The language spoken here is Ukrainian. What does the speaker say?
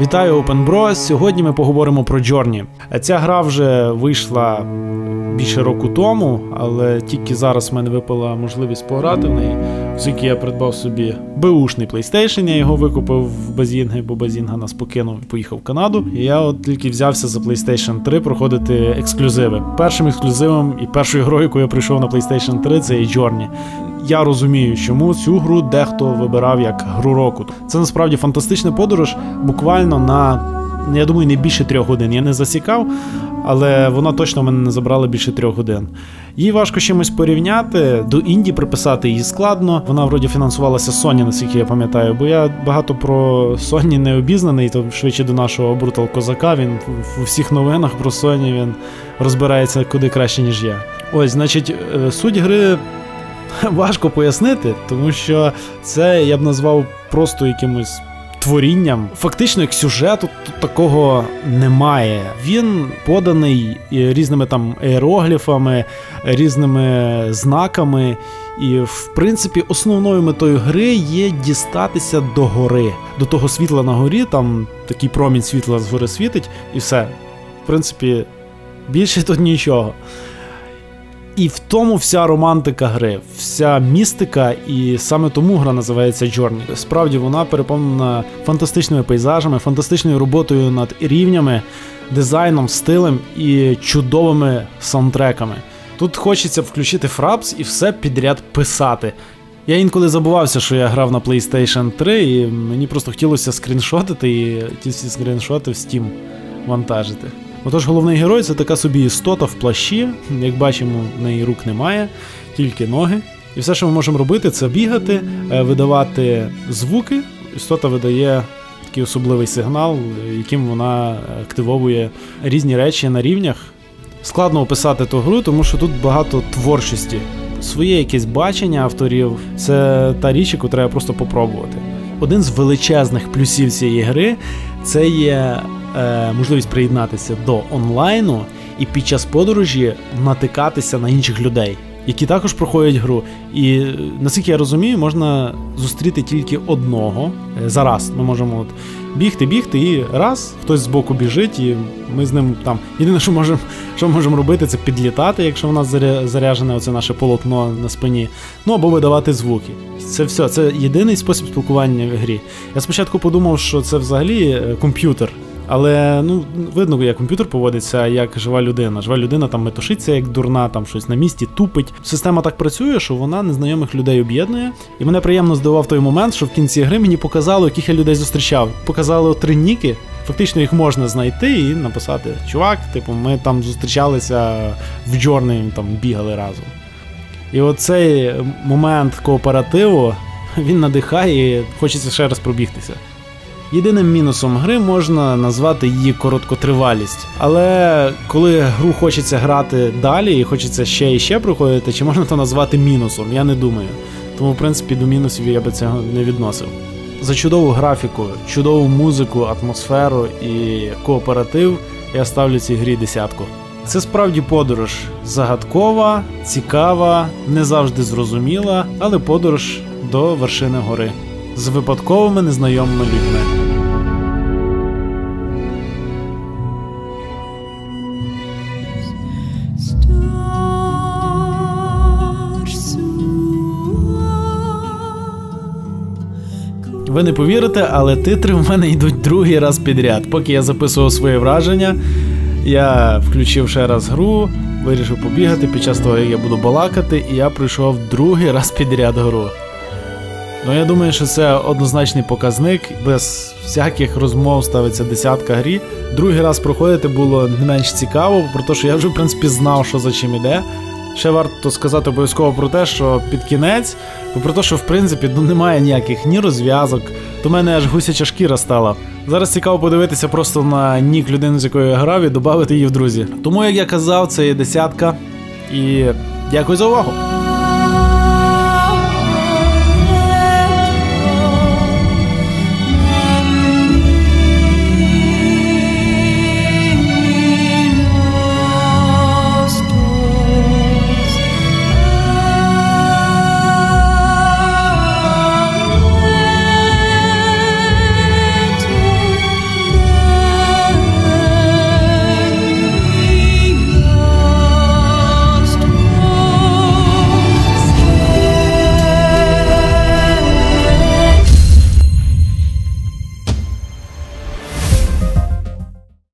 Вітаю Open Bros. Сьогодні ми поговоримо про Journey. Ця гра вже вийшла більше року тому, але тільки зараз в мене випала можливість пограти в неї, оскільки я придбав собі беушний PlayStation, я його викупив в Базінги, бо Базінга нас покинув і поїхав в Канаду. І я от тільки взявся за PlayStation 3 проходити ексклюзиви. Першим ексклюзивом і першою грою, яку я прийшов на PlayStation 3, це і Journey. Я розумію, чому цю гру дехто вибирав як гру року. Це насправді фантастична подорож, буквально на я думаю, не більше трьох годин. Я не засікав, але вона точно мене не забрала більше трьох годин. Її важко чимось порівняти, до Інді приписати її складно. Вона вроді фінансувалася Sony, наскільки я пам'ятаю, бо я багато про Sony не обізнаний, то швидше до нашого Брутал Козака. Він у всіх новинах про Sony він розбирається куди краще, ніж я. Ось, значить, е, суть гри. Важко пояснити, тому що це я б назвав просто якимось творінням. Фактично, як сюжету тут такого немає. Він поданий різними там іерогліфами, різними знаками. І, в принципі, основною метою гри є дістатися до гори, до того світла на горі, там такий промінь світла з гори світить, і все. В принципі, більше тут нічого. І в тому вся романтика гри, вся містика, і саме тому гра називається Journey. Справді вона переповнена фантастичними пейзажами, фантастичною роботою над рівнями, дизайном, стилем і чудовими саундтреками. Тут хочеться включити фрапс і все підряд писати. Я інколи забувався, що я грав на PlayStation 3, і мені просто хотілося скріншотити і ті всі скріншоти в Steam вантажити. Отож, головний герой це така собі істота в плащі. Як бачимо, в неї рук немає, тільки ноги. І все, що ми можемо робити, це бігати, е, видавати звуки. Істота видає такий особливий сигнал, яким вона активовує різні речі на рівнях. Складно описати ту гру, тому що тут багато творчості. Своє якесь бачення авторів це та річ, яку треба просто попробувати. Один з величезних плюсів цієї гри це є е, можливість приєднатися до онлайну і під час подорожі натикатися на інших людей, які також проходять гру. І е, наскільки я розумію, можна зустріти тільки одного е, зараз. Ми можемо от бігти, бігти, і раз хтось з боку біжить, і ми з ним там. Єдине, що можемо що можемо робити, це підлітати, якщо в нас заряджене оце наше полотно на спині, ну або видавати звуки. Це все, це єдиний спосіб спілкування в грі. Я спочатку подумав, що це взагалі е, комп'ютер. Але ну видно, як комп'ютер поводиться як жива людина. Жива людина там метушиться як дурна, там щось на місці тупить. Система так працює, що вона незнайомих людей об'єднує. І мене приємно здивував той момент, що в кінці гри мені показали, яких я людей зустрічав. Показали три ніки. Фактично їх можна знайти і написати: Чувак, типу, ми там зустрічалися в Джорні, там бігали разом. І оцей момент кооперативу він надихає і хочеться ще раз пробігтися. Єдиним мінусом гри можна назвати її короткотривалість. Але коли гру хочеться грати далі і хочеться ще і ще проходити, чи можна то назвати мінусом? Я не думаю. Тому, в принципі, до мінусів я би цього не відносив. За чудову графіку, чудову музику, атмосферу і кооператив я ставлю цій грі десятку. Це справді подорож загадкова, цікава, не завжди зрозуміла, але подорож до вершини гори з випадковими незнайомими людьми. Ви не повірите, але титри в мене йдуть другий раз підряд. Поки я записував своє враження, я включив ще раз гру, вирішив побігати під час того, як я буду балакати, і я пройшов другий раз підряд гру. Ну, я думаю, що це однозначний показник. Без всяких розмов ставиться десятка грі. Другий раз проходити було не менш цікаво, про те, що я вже в принципі знав, що за чим іде. Ще варто сказати обов'язково про те, що під кінець, про те, що в принципі ну, немає ніяких ні розв'язок, до мене аж гусяча шкіра стала. Зараз цікаво подивитися просто на нік людини, з якою я грав, і додати її в друзі. Тому, як я казав, це є десятка. І дякую за увагу.